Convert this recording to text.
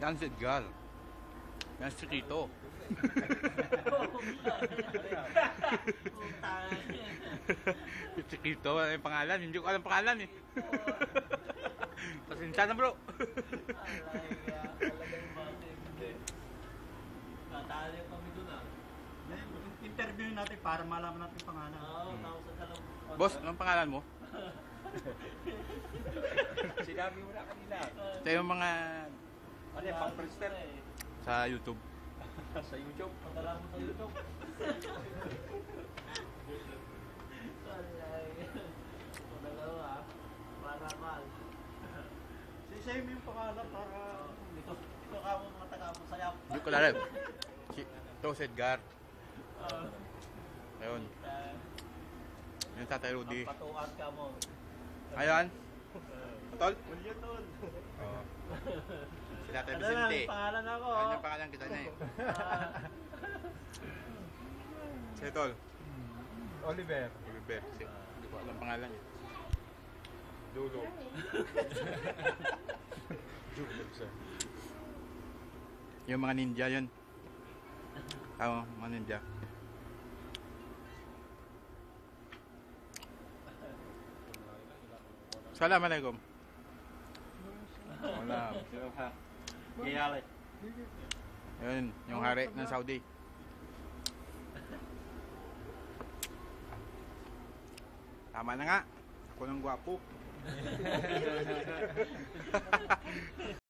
Yan si Edgar. Yan si Kito. si Kito, ano yung pangalan? Hindi ko alam pangalan eh. Pasensya na bro. Natali kami dun ah. Interview natin para malaman natin pangalan. Oo, tapos sa dalawang... Boss, anong pangalan mo? Sinabi mo na kanila. Ito yung mga Ano yan, pang Friendster? sa YouTube. Sa YouTube. Padala mo sa YouTube. Alay. Dalawa. Para mal. Say mo yung pangalan para... Dito, dito ka mo mga taga mo sayap. Hindi ko alam. Si, ito si Edgar. Ayun. Yung tatay Rudy. Patuan ka mo. Ayan. Tol? William Tol. Oo. Si tatay Ano lang, Vicente. pangalan ako. Ano yung pangalan kita na eh. Ah, Si Tol. Oliver. Oliver. Si, hindi ko alam pangalan eh. Dulo. Dulo siya. Yung mga ninja yun. Tama, mga ninja. Assalamualaikum. Wala. Ginalay. Yun, yung hari ng Saudi. Tama na nga. Ako ng gwapo.